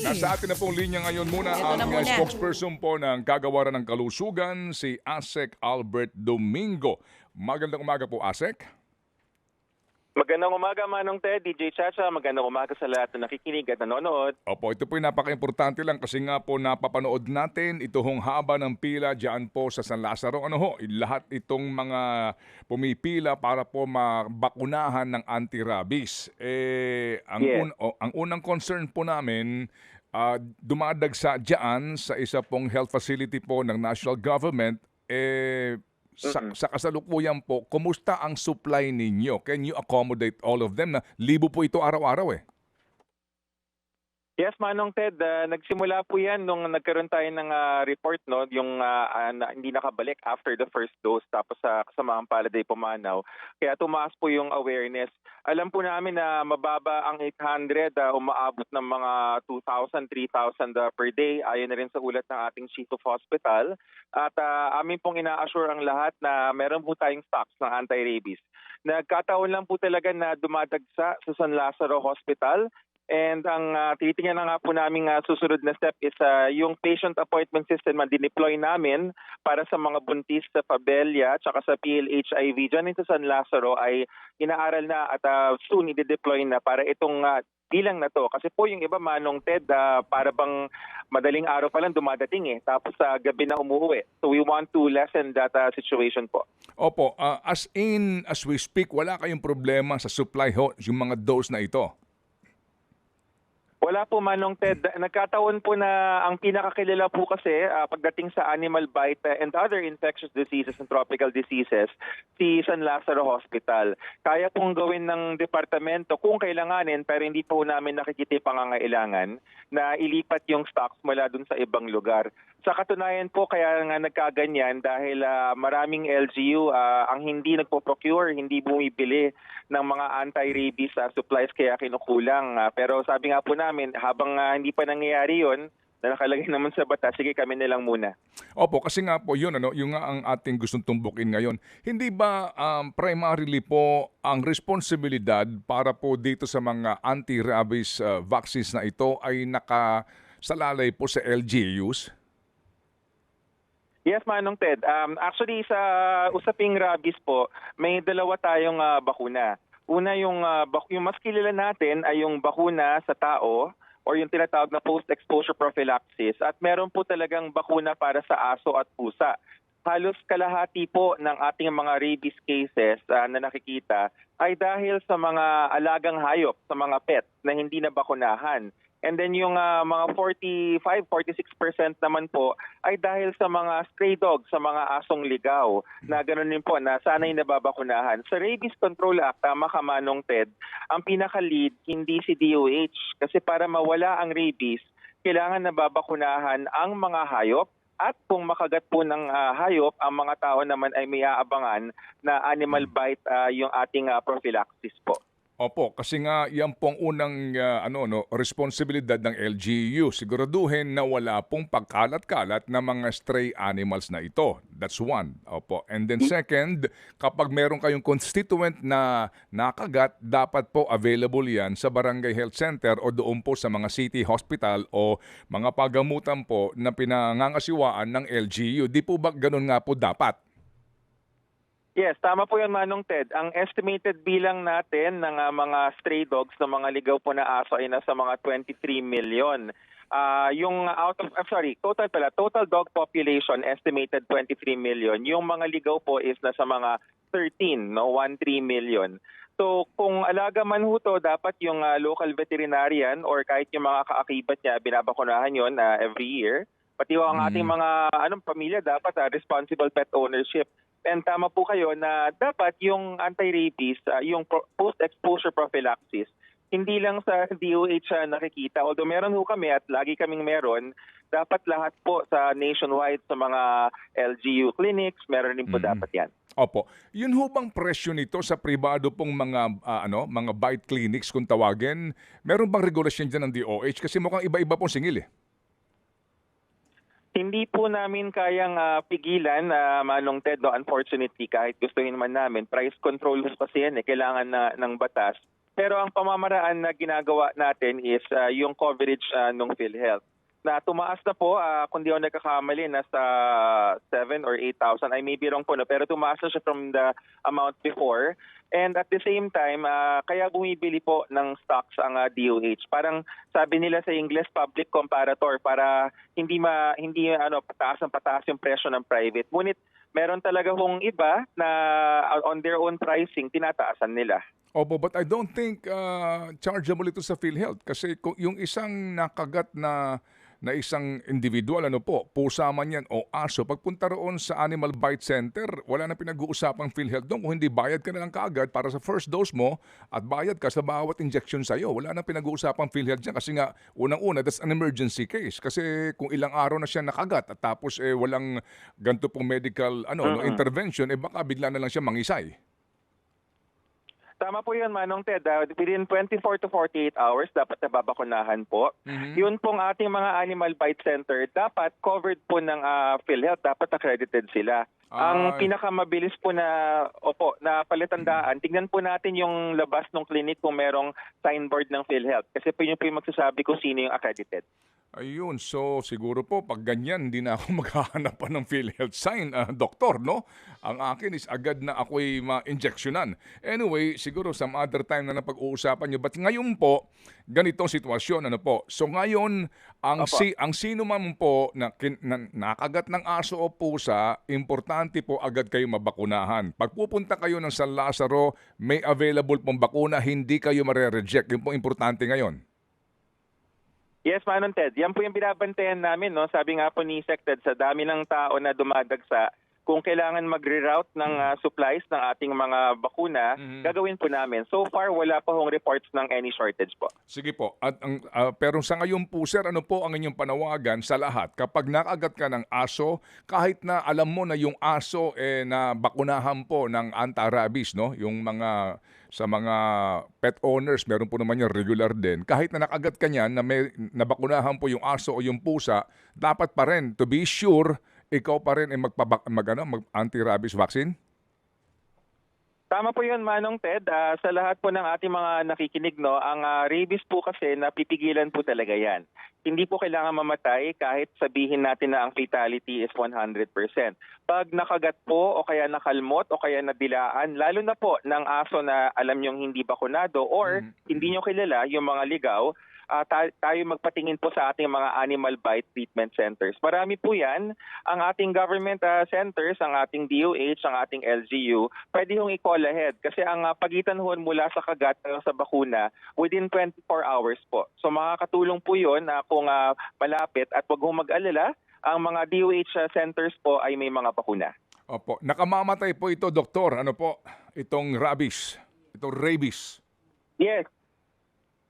Nasa atin na pong linya ngayon muna Ito ang na muna. spokesperson po ng Kagawaran ng Kalusugan, si ASEC Albert Domingo. Magandang umaga po, ASEC. Magandang umaga, Manong Ted, DJ Chacha. Magandang umaga sa lahat na nakikinig at nanonood. Opo, ito po yung napaka-importante lang kasi nga po napapanood natin ito hong haba ng pila dyan po sa San Lazaro. Ano ho, lahat itong mga pumipila para po mabakunahan ng anti-rabies. Eh, ang, Yes. un- o, ang unang concern po namin, ah, dumadagsa dyan sa isa pong health facility po ng national government, eh, sa, sa kasalukuyan po, kumusta ang supply ninyo? Can you accommodate all of them na libo po ito araw-araw eh? Yes, Manong Ted, ah, nagsimula po yan nung nagkaroon tayo ng ah, report, no, yung ah, ah, na- hindi nakabalik after the first dose tapos sa kasamaang paladay pumanaw. Kaya tumaas po yung awareness. Alam po namin na mababa ang 800, ah, umaabot ng mga 2,000, 3,000 ah, per day. Ayon na rin sa ulat ng ating chief of hospital. At ah, amin pong ina-assure ang lahat na meron po tayong stocks ng anti-rabies. Nagkataon lang po talaga na dumadagsa sa San Lazaro Hospital And ang uh, tinitingnan na nga po namin uh, susunod na step is ah, yung patient appointment system na dineploy namin para sa mga buntis sa Pabella at sa PLHIV dyan sa San Lazaro ay inaaral na at ah, soon i-deploy na para itong ah, bilang na to. Kasi po yung iba manong TED ah, para bang madaling araw pa lang dumadating eh tapos sa gabi na umuwi. So we want to lessen that ah, situation po. Opo, ah, as in, as we speak, wala kayong problema sa supply ho, yung mga dose na ito. Wala po Manong Ted. Nagkataon po na ang pinakakilala po kasi ah, pagdating sa animal bite ah, and other infectious diseases and tropical diseases, si San Lazaro Hospital. Kaya pong gawin ng departamento kung kailanganin pero hindi po namin nakikita pangangailangan na ilipat yung stocks mula dun sa ibang lugar. Sa katunayan po kaya nga nagkaganyan dahil ah, maraming LGU ah, ang hindi nagpo-procure, hindi bumibili ng mga anti-rabies ah, supplies kaya kinukulang. Ah, pero sabi nga po namin, habang ah, hindi pa nangyayari yon na nakalagay naman sa batas, sige kami na lang muna. Opo, kasi nga po yun, ano, yung nga ang ating gustong tumbukin ngayon. Hindi ba um, primarily po ang responsibilidad para po dito sa mga anti-rabies uh, vaccines na ito ay nakasalalay po sa LGUs? Yes, Manong Ted. Um, actually, sa usaping rabies po, may dalawa tayong ah, bakuna. Una, yung, ah, bak- yung mas kilala natin ay yung bakuna sa tao or yung tinatawag na post-exposure prophylaxis. At meron po talagang bakuna para sa aso at pusa. Halos kalahati po ng ating mga rabies cases ah, na nakikita ay dahil sa mga alagang hayop, sa mga pet na hindi na bakunahan. And then yung ah, mga 45-46% naman po ay dahil sa mga stray dogs, sa mga asong ligaw na ganoon din po na sana'y nababakunahan. Sa Rabies Control Act, tama ka Manong Ted, ang pinaka-lead hindi si DOH kasi para mawala ang rabies, kailangan nababakunahan ang mga hayop at kung makagat po ng ah, hayop, ang mga tao naman ay may aabangan na animal bite ah, yung ating ah, prophylaxis po. Opo, kasi nga yan pong unang uh, ano no responsibilidad ng LGU. Siguraduhin na wala pong pagkalat-kalat ng mga stray animals na ito. That's one. Opo. And then second, kapag meron kayong constituent na nakagat, dapat po available yan sa Barangay Health Center o doon po sa mga city hospital o mga pagamutan po na pinangangasiwaan ng LGU. Di po ba ganun nga po dapat? Yes, tama po yan Manong Ted. Ang estimated bilang natin ng ah, mga stray dogs na mga ligaw po na aso ay nasa mga 23 million. Ah, yung out of I'm sorry, total pala, total dog population estimated 23 million. Yung mga ligaw po is nasa mga 13, no, 13 million. So kung alaga man ho to, dapat yung ah, local veterinarian or kahit yung mga kaakibat niya, binabakunahan yon ah, every year. Pati ang ating mga anong pamilya dapat ah, responsible pet ownership. And tama po kayo na dapat yung anti-rabies, ah, yung post-exposure prophylaxis, hindi lang sa DOH siya nakikita. Although meron ho kami at lagi kaming meron, dapat lahat po sa nationwide sa mga LGU clinics, meron din po dapat yan. Opo. Yun ho bang presyo nito sa pribado pong mga ah, ano, mga bite clinics kung tawagin? Meron bang regulasyon diyan ng DOH kasi mukhang iba-iba pong singil eh. Hindi po namin kayang ah, pigilan na Manong Ted, no, unfortunately, kahit gustuhin man namin, price control kasi yan, eh, kailangan na, ng batas. Pero ang pamamaraan na ginagawa natin is ah, yung coverage ah, ng PhilHealth na tumaas na po, ah, kung di ako nagkakamali, nasa 7 or 8,000. I may be wrong po, no? pero tumaas na siya from the amount before. And at the same time, ah, kaya bumibili po ng stocks ang ah, DOH. Parang sabi nila sa English, public comparator para hindi ma hindi ano pataas ang pataas yung presyo ng private. Ngunit meron talaga hong iba na ah, on their own pricing tinataasan nila. Opo, but I don't think uh, chargeable ito sa PhilHealth kasi yung isang nakagat na na isang individual, ano po, pusa man yan o aso, pagpunta roon sa Animal Bite Center, wala na pinag-uusapang PhilHealth doon. Kung hindi, bayad ka na lang kaagad para sa first dose mo at bayad ka sa bawat injection sa'yo. Wala na pinag-uusapang PhilHealth dyan kasi nga, unang-una, that's an emergency case. Kasi kung ilang araw na siya nakagat at tapos eh, walang ganito pong medical ano, no, Mm-mm. intervention, eh baka bigla na lang siya mangisay. Tama po yun, Manong Ted. Ah, within 24 to 48 hours, dapat nababakunahan po. Mhm. Yun pong ating mga animal bite center, dapat covered po ng ah, PhilHealth, dapat accredited sila. Ang Ay. pinakamabilis po na, opo, na palatandaan, tingnan po natin yung labas ng clinic kung merong signboard ng PhilHealth. Kasi po yun po yung magsasabi kung sino yung accredited. Ayun, so siguro po pag ganyan, hindi na ako maghahanap pa ng PhilHealth sign, ah, doktor, no? Ang akin is agad na ako'y ma-injectionan. Anyway, siguro some other time na napag-uusapan nyo. But ngayon po, ganitong sitwasyon, ano po? So ngayon, ang, Opo. si, ang sino man po na, kin, na nakagat ng aso o pusa, importante po agad kayo mabakunahan. Pag pupunta kayo ng San Lazaro, may available pong bakuna, hindi kayo mare-reject. Yun po importante ngayon. Yes, Manong Ted. Yan po yung binabantayan namin. No? Sabi nga po ni Sec Ted, sa dami ng tao na dumadagsa, kung kailangan magre-route ng ah, supplies ng ating mga bakuna, Mhm. gagawin po namin. So far, wala pa hong reports ng any shortage po. Sige po. At ang ah, pero sa ngayon po sir, ano po ang inyong panawagan sa lahat? Kapag nakagat ka ng aso, kahit na alam mo na yung aso eh na bakunahan po ng anti-rabies, no? Yung mga sa mga pet owners, meron po naman yung regular din. Kahit na nakagat ka niyan na may nabakunahan po yung aso o yung pusa, dapat pa rin to be sure ikaw pa rin ay magpabak mag, ano, mag anti-rabies vaccine? Tama po yun, Manong Ted. Ah, sa lahat po ng ating mga nakikinig, no, ang ah, rabies po kasi napipigilan po talaga yan. Hindi po kailangan mamatay kahit sabihin natin na ang fatality is 100%. Pag nakagat po o kaya nakalmot o kaya nadilaan, lalo na po ng aso na alam nyong hindi bakunado or Mhm. hindi nyo kilala yung mga ligaw, ta- tayo magpatingin po sa ating mga animal bite treatment centers. Marami po yan. Ang ating government ah, centers, ang ating DOH, ang ating LGU, pwede hong i-call ahead. Kasi ang ah, pagitan ho mula sa kagat hanggang sa bakuna, within 24 hours po. So makakatulong po yun na kung ah, malapit at wag hong mag-alala, ang mga DOH ah, centers po ay may mga bakuna. Opo. Nakamamatay po ito, doktor. Ano po? Itong rabies. Itong rabies. Yes.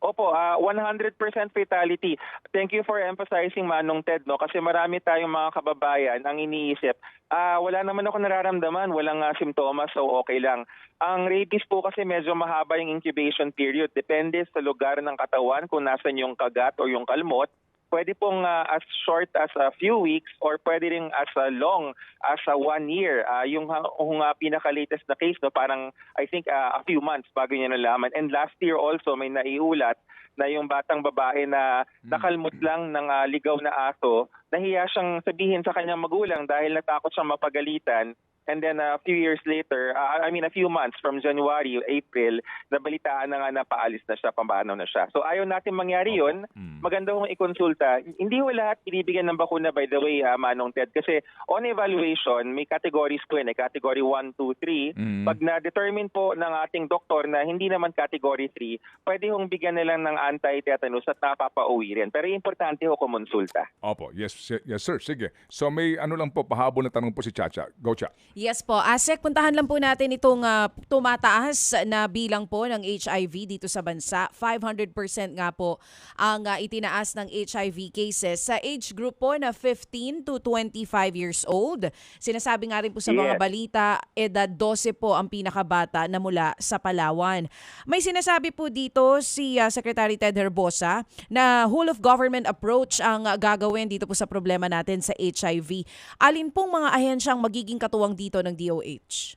Opo, ah 100% fatality. Thank you for emphasizing Manong Ted no kasi marami tayong mga kababayan ang iniisip, ah wala naman ako nararamdaman, walang ah, simptomas so okay lang. Ang rabies po kasi medyo mahaba yung incubation period depende sa lugar ng katawan kung nasan yung kagat o yung kalmot. Pwede pong ah, as short as a few weeks or pwede rin as ah, long as a one year. Ah, yung yung ah, pinaka-latest na case, no, parang I think ah, a few months bago niya nalaman. And last year also may naiulat na yung batang babae na nakalmot lang ng ah, ligaw na aso, nahiya siyang sabihin sa kanyang magulang dahil natakot siyang mapagalitan. And then a few years later, ah, I mean a few months from January, April, nabalitaan na nga na paalis na siya, pambanaw na siya. So ayaw natin mangyari yun. Mm. Maganda kong ikonsulta. Hindi ho lahat binibigyan ng bakuna by the way, ah, Manong Ted. Kasi on evaluation, may categories po yun. Eh, category 1, 2, 3. Mm. Pag na-determine po ng ating doktor na hindi naman category 3, pwede hong bigyan nila ng anti-tetanus at napapauwi rin. Pero importante ho kumonsulta. Opo, yes, yes sir, sige. So may ano lang po, pahabol na tanong po si Chacha. Go, Cha. Yes po. Asek, puntahan lang po natin itong ah, tumataas na bilang po ng HIV dito sa bansa. 500% nga po ang ah, itinaas ng HIV cases sa age group po na 15 to 25 years old. Sinasabi nga rin po sa mga Yes. balita, edad 12 po ang pinakabata na mula sa Palawan. May sinasabi po dito si ah, Secretary Ted Herbosa na whole of government approach ang ah, gagawin dito po sa problema natin sa HIV. Alin pong mga ahensyang magiging katuwang dito ng DOH?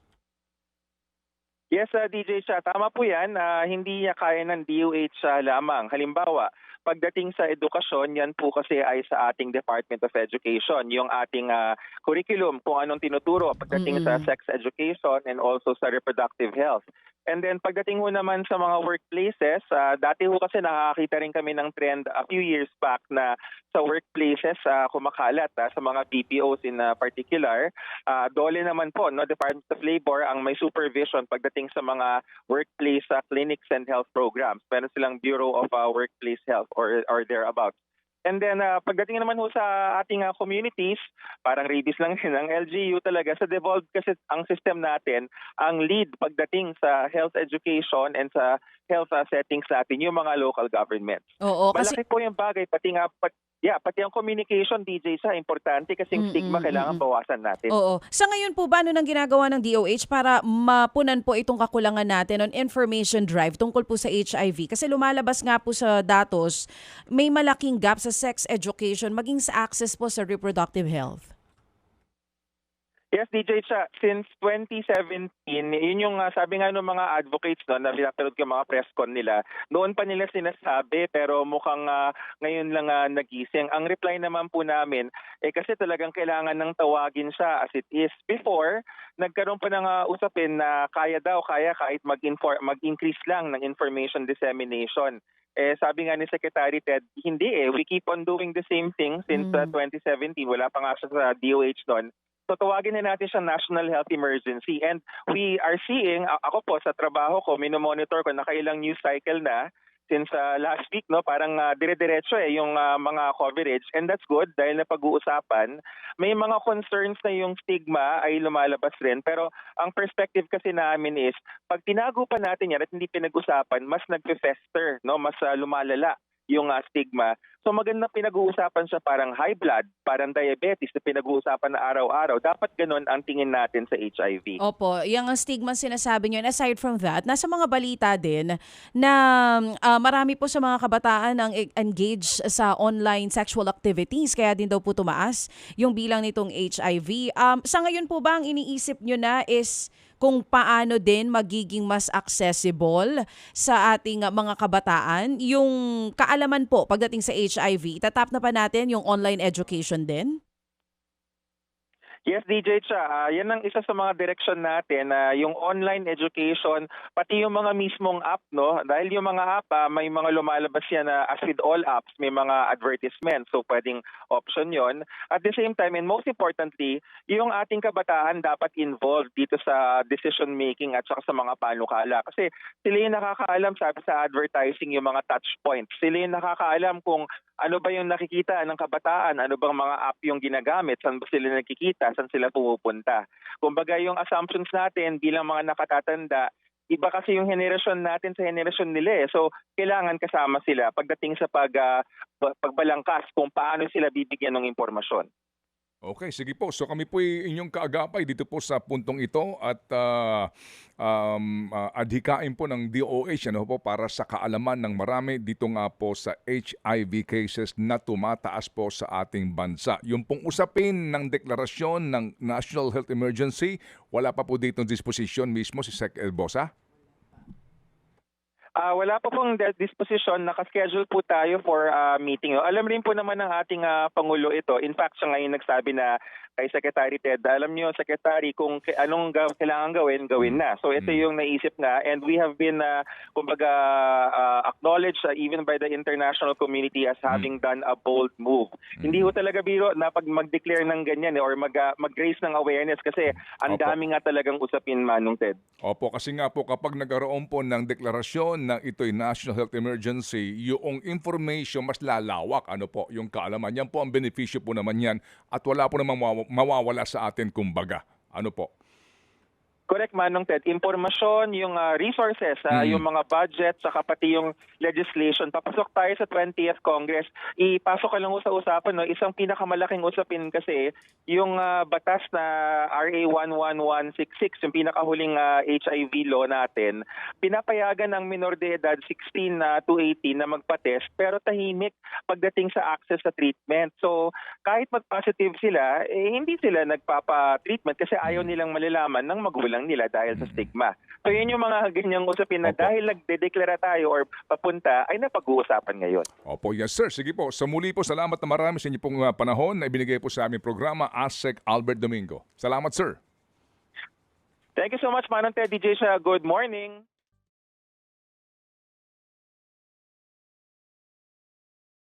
Yes, uh, DJ Cha, tama po yan. Ah, hindi niya kaya ng DOH ah, lamang. Halimbawa, pagdating sa edukasyon, yan po kasi ay sa ating Department of Education, yung ating ah, curriculum, kung anong tinuturo pagdating sa Mm-mm. sex education and also sa reproductive health. And then pagdating ho naman sa mga workplaces, ah, dati ho kasi nakakita rin kami ng trend a few years back na sa workplaces ah, kumakalat ah, sa mga BPOs in ah, particular. Ah, dole naman po, no, Department of Labor ang may supervision pagdating sa mga workplace ah, clinics and health programs. Meron silang Bureau of ah, Workplace Health or or thereabouts. And then ah, pagdating naman ho sa ating ah, communities, parang rabies lang din ang LGU talaga sa devolved kasi ang system natin ang lead pagdating sa health education and sa health ah, settings natin yung mga local governments. Oo, kasi Malaki po yung bagay pati nga pat, yeah, pati ang communication DJ sa importante kasi Mm, stigma mm, kailangan mm, bawasan natin. Oo. Sa ngayon po, ba ano nang ginagawa ng DOH para mapunan po itong kakulangan natin on information drive tungkol po sa HIV? Kasi lumalabas nga po sa datos, may malaking gap sa sex education maging sa access po sa reproductive health. Yes, DJ Cha, since 2017, yun yung ah, sabi nga ng mga advocates no, na pinapanood ko mga press con nila, noon pa nila sinasabi pero mukhang ah, ngayon lang ah, nagising. Ang reply naman po namin, eh kasi talagang kailangan ng tawagin siya as it is. Before, nagkaroon pa ng ah, usapin na kaya daw, kaya kahit mag-infor- mag-increase lang ng information dissemination. Eh sabi nga ni Secretary Ted, hindi eh, we keep on doing the same thing since Mm. 2017. Wala pa nga siya sa DOH noon. So tawagin na natin siyang national health emergency. And we are seeing ako po sa trabaho ko minomonitor ko nakailang news cycle na since uh, last week no? Parang uh, dire-diretso eh yung uh, mga coverage. And that's good dahil na pag-uusapan may mga concerns na yung stigma ay lumalabas rin. Pero ang perspective kasi namin is pag tinago pa natin yan at hindi pinag-usapan mas nagfe-fester no? Mas uh, lumalala yung uh, stigma So maganda pinag-uusapan siya parang high blood, parang diabetes na pinag-uusapan na araw-araw. Dapat ganun ang tingin natin sa HIV. Opo, yung stigma sinasabi nyo. And aside from that, nasa mga balita din na ah, marami po sa mga kabataan ang e- engaged sa online sexual activities. Kaya din daw po tumaas yung bilang nitong HIV. Um, sa ngayon po ba ang iniisip nyo na is kung paano din magiging mas accessible sa ating ah, mga kabataan yung kaalaman po pagdating sa HIV. Tatap na pa natin yung online education din? Yes, DJ Cha, ah, yan ang isa sa mga direksyon natin na yung online education, pati yung mga mismong app, no? Dahil yung mga app, ah, may mga lumalabas yan na as with all apps, may mga advertisements. So pwedeng option yon. At the same time, and most importantly, yung ating kabataan dapat involved dito sa decision making at saka sa mga panukala. Kasi sila yung nakakaalam, sabi sa advertising, yung mga touch points. Sila yung nakakaalam kung ano ba yung nakikita ng kabataan, ano bang mga app yung ginagamit, saan ba sila nakikita, saan sila pumupunta. Kumbaga yung assumptions natin bilang mga nakatatanda, iba kasi yung henerasyon natin sa henerasyon nila eh. So, kailangan kasama sila pagdating sa pag, pa- pagbalangkas kung paano sila bibigyan ng impormasyon. Okay, sige po. So kami po inyong kaagapay dito po sa puntong ito at ah, um, ah, adhikain po ng DOH ano po para sa kaalaman ng marami dito nga po sa HIV cases na tumataas po sa ating bansa. Yung pong usapin ng deklarasyon ng National Health Emergency, wala pa po dito disposition mismo si Sec Elbosa? Ah, wala pa pong disposition, nakaschedule po tayo for ah, meeting. Alam rin po naman ng ating ah, Pangulo ito. In fact, siya ngayon nagsabi na kay Secretary Ted, alam niyo Secretary, kung anong ga- kailangan gawin, gawin na. So ito Mm. yung naisip nga and we have been ah, kumbaga ah, acknowledged ah, even by the international community as having done a bold move. Hindi ho talaga biro na pag mag-declare ng ganyan eh, or mag, ah, mag-raise ng awareness kasi ang dami nga talagang usapin manong Ted. Opo, kasi nga po kapag nagkaroon po ng deklarasyon na ito'y national health emergency, yung information mas lalawak. Ano po, yung kaalaman. Yan po ang benepisyo po naman yan at wala po namang mawa- mawawala sa atin kumbaga. Ano po? Correct, Manong Ted. Impormasyon, yung ah, resources, Mm. yung mga budget, saka pati yung legislation. Papasok tayo sa 20th Congress. Ipasok ka lang sa usapan. No? Isang pinakamalaking usapin kasi, yung ah, batas na RA 11166, yung pinakahuling ah, HIV law natin, pinapayagan ang minor de edad 16 na to 18 na magpa-test, pero tahimik pagdating sa access sa treatment. So, kahit mag-positive sila, eh, hindi sila nagpapa-treatment kasi ayaw nilang malalaman ng magulang magulang nila dahil sa stigma. So yun yung mga ganyang usapin na Opo. dahil nagdedeklara tayo or papunta ay napag-uusapan ngayon. Opo, yes sir. Sige po. Sa muli po, salamat na marami sa inyo pong uh, panahon na ibinigay po sa aming programa, ASEC Albert Domingo. Salamat sir. Thank you so much, Manong Ted DJ siya. Good morning.